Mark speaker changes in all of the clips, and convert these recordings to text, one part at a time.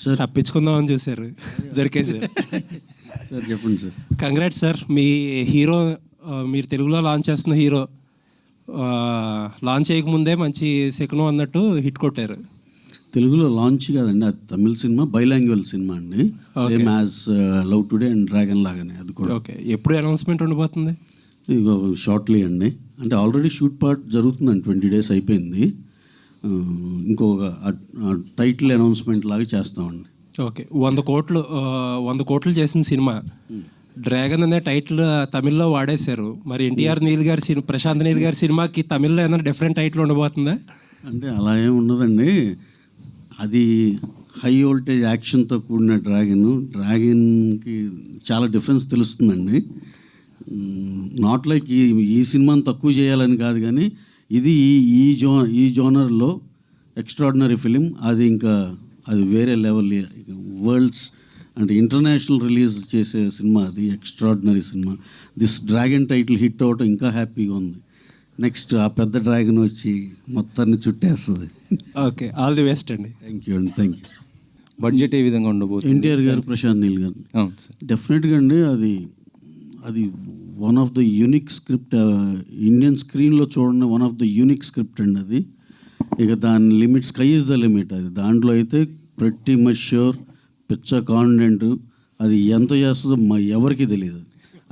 Speaker 1: Sir.
Speaker 2: తప్పించుకుందామని చూశారు. దొరికేసారు
Speaker 1: సార్ చెప్పండి సార్.
Speaker 2: కంగ్రాట్స్ సార్ మీ హీరో మీరు తెలుగులో లాంచ్ చేస్తున్న హీరో లాంచ్ చేయకముందే మంచి శకునం అన్నట్టు హిట్ కొట్టారు.
Speaker 1: తెలుగులో లాంచ్ కాదండి అది తమిళ సినిమా బైలాంగ్వల్ సినిమా అండి. Same as Love Today and Dragon లాగానే అది కూడా.
Speaker 2: ఓకే. ఎప్పుడు అనౌన్స్మెంట్ ఉండబోతుంది?
Speaker 1: షార్ట్లీ అండి. అంటే ఆల్రెడీ షూట్ పార్ట్ జరుగుతుందండి ట్వంటీ డేస్ అయిపోయింది. ఇంకొక టైటిల్ అనౌన్స్మెంట్ లాగా చేస్తామండి.
Speaker 2: ఓకే. వంద కోట్లు వంద కోట్లు చేసిన సినిమా. డ్రాగన్ అనే టైటిల్ తమిళ్ళో వాడేశారు. మరి ఎన్టీఆర్ నీల్ గారి సినిమా ప్రశాంత్ నీల్ గారి సినిమాకి తమిళ్ళో ఏమైనా డిఫరెంట్ టైటిల్ ఉండబోతుందా?
Speaker 1: అంటే అలా ఏం ఉండదండి. అది హై వోల్టేజ్ యాక్షన్తో కూడిన డ్రాగన్. డ్రాగన్కి చాలా డిఫరెన్స్ తెలుస్తుందండి. నాట్ లైక్ ఈ ఈ సినిమాని తక్కువ చేయాలని కాదు కానీ ఇది ఈ ఈ జో ఈ జోనర్లో ఎక్స్ట్రాడినరీ ఫిలిం అది ఇంకా అది వేరే లెవెల్ వరల్డ్స్ అంటే ఇంటర్నేషనల్ రిలీజ్ చేసే సినిమా అది extraordinary cinema. This Dragon title hit అవటం ఇంకా హ్యాపీగా ఉంది. నెక్స్ట్ ఆ పెద్ద డ్రాగన్ వచ్చి మొత్తాన్ని చుట్టేస్తుంది.
Speaker 2: ఓకే ఆల్ ది బెస్ట్ అండి.
Speaker 1: థ్యాంక్ యూ అండి థ్యాంక్ యూ
Speaker 3: బడ్జెట్ ఏ విధంగా ఉండబోతుంది?
Speaker 1: ఎన్టీఆర్ గారు ప్రశాంత్ నీల్ గారు
Speaker 3: అవును సార్
Speaker 1: డెఫినెట్గా అండి అది అది one of the unique script Indian స్క్రీన్లో చూడండి one of the unique script అండి అది. ఇక దాని limit sky is the limit అది. దాంట్లో అయితే ప్రతి మచ్ ష్యూర్ పిచ్చ కాన్ఫిడెంట్ అది ఎంత చేస్తుందో మా ఎవరికి తెలియదు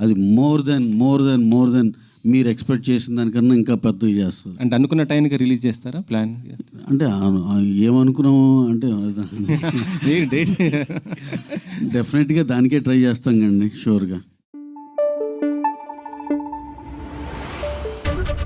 Speaker 1: అది more than more than more than మీరు ఎక్స్పెక్ట్ చేసిన దానికన్నా ఇంకా పెద్దగా చేస్తుంది.
Speaker 3: అంటే అనుకున్న టైంకి రిలీజ్ చేస్తారా ప్లాన్
Speaker 1: అంటే ఏమనుకున్నాము అంటే డెఫినెట్గా దానికే ట్రై చేస్తాం కండి షూర్గా